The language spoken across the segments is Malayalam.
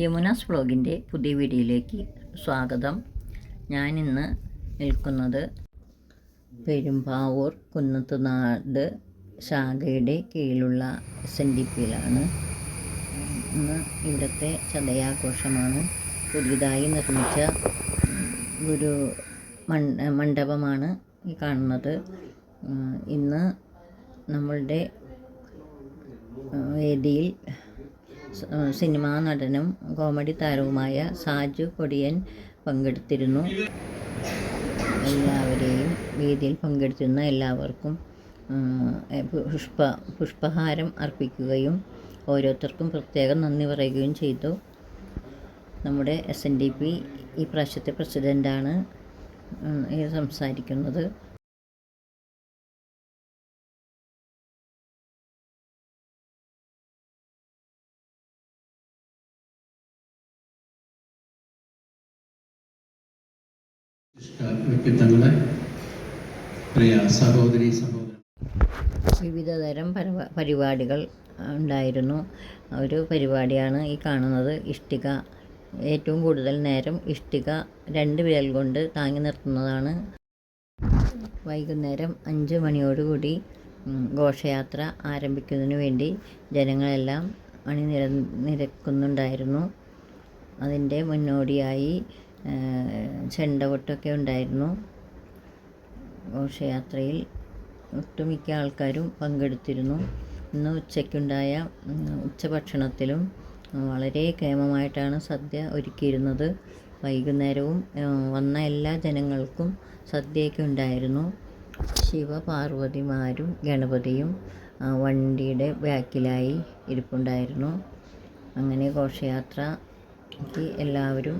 യമുനാസ് വ്ളോഗിന്റെ പുതിയ വീഡിയോയിലേക്ക് സ്വാഗതം. ഞാനിന്ന് നിൽക്കുന്നത് പെരുമ്പാവൂർ കുന്നത്തുനാട് ശാഖയുടെ കീഴിലുള്ള എസ് എൻ ഡി പിയിലാണ്. ഇന്ന് ഇവിടുത്തെ ചതയാഘോഷമാണ്. പുതിയതായി നിർമ്മിച്ച ഒരു മണ്ഡപമാണ് ഈ കാണുന്നത്. ഇന്ന് നമ്മളുടെ വേദിയിൽ സിനിമാ നടനും കോമഡി താരവുമായ സാജു കൊടിയൻ പങ്കെടുത്തിരുന്നു. എല്ലാവരെയും വേദിയിൽ പങ്കെടുത്തിരുന്ന എല്ലാവർക്കും പുഷ്പ പുഷ്പഹാരം അർപ്പിക്കുകയും ഓരോരുത്തർക്കും പ്രത്യേകം നന്ദി പറയുകയും ചെയ്തു. നമ്മുടെ എസ് എൻ ഡി പി ഈ പ്രാവശ്യത്തെ പ്രസിഡന്റാണ് സംസാരിക്കുന്നത്. വ്യക്തിത്വങ്ങളെ പ്രിയ വിവിധതരം പരിപാടികൾ ഉണ്ടായിരുന്നു. ഒരു പരിപാടിയാണ് ഈ കാണുന്നത്. ഇഷ്ടിക ഏറ്റവും കൂടുതൽ നേരം ഇഷ്ടിക രണ്ട് വിരൽ കൊണ്ട് താങ്ങി നിർത്തുന്നതാണ്. വൈകുന്നേരം അഞ്ച് മണിയോടുകൂടി ഘോഷയാത്ര ആരംഭിക്കുന്നതിന് വേണ്ടി ജനങ്ങളെല്ലാം അണിനിര നിരക്കുന്നുണ്ടായിരുന്നു. അതിന്റെ മുന്നോടിയായി ചെണ്ടകൊട്ടൊക്കെ ഉണ്ടായിരുന്നു. ഘോഷയാത്രയിൽ ഒട്ടുമിക്ക ആൾക്കാരും പങ്കെടുത്തിരുന്നു. ഇന്ന് ഉച്ചയ്ക്കുണ്ടായ ഉച്ചഭക്ഷണത്തിലും വളരെ കേമമായിട്ടാണ് സദ്യ ഒരുക്കിയിരുന്നത്. വൈകുന്നേരവും വന്ന എല്ലാ ജനങ്ങൾക്കും സദ്യയൊക്കെ ഉണ്ടായിരുന്നു. ശിവപാർവതിമാരും ഗണപതിയും വണ്ടിയുടെ ബാക്കിലായി ഇരിപ്പുണ്ടായിരുന്നു. അങ്ങനെ ഘോഷയാത്രയ്ക്ക് എല്ലാവരും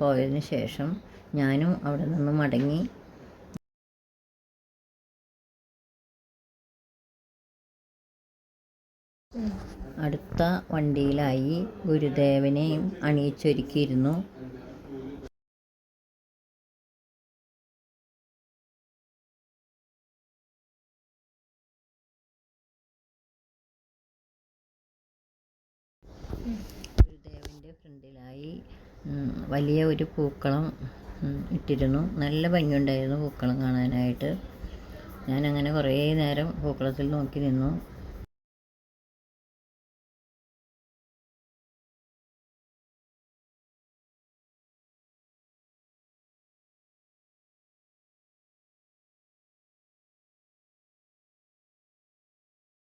പോയതിന് ശേഷം ഞാനും അവിടെ നിന്ന് മടങ്ങി. അടുത്ത വണ്ടിയിലായി ഗുരുദേവനെയും അണിയിച്ചൊരുക്കിയിരുന്നു. ഗുരുദേവന്റെ ഫ്രണ്ടിലായി വലിയ ഒരു പൂക്കളം ഇട്ടിരുന്നു. നല്ല ഭംഗിയുണ്ടായിരുന്നു പൂക്കളം കാണാനായിട്ട്. ഞാൻ അങ്ങനെ കുറേ നേരം പൂക്കളത്തിൽ നോക്കി നിന്നു.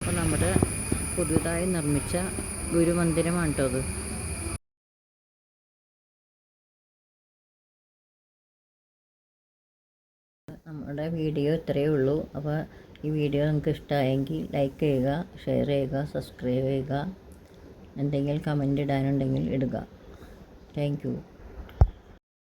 അപ്പോൾ നമ്മുടെ പുതുതായി നിർമ്മിച്ച ഗുരുമന്ദിരമാണ് കേട്ടോ അത് നമ്മുടെ വീഡിയോ ഇത്രയേ ഉള്ളൂ. അപ്പോൾ ഈ വീഡിയോ നിങ്ങൾക്ക് ഇഷ്ടമായെങ്കിൽ ലൈക്ക് ചെയ്യുക ഷെയർ ചെയ്യുക സബ്സ്ക്രൈബ് ചെയ്യുക എന്തെങ്കിലും കമന്റ് ഇടാനുണ്ടെങ്കിൽ ഇടുക. താങ്ക്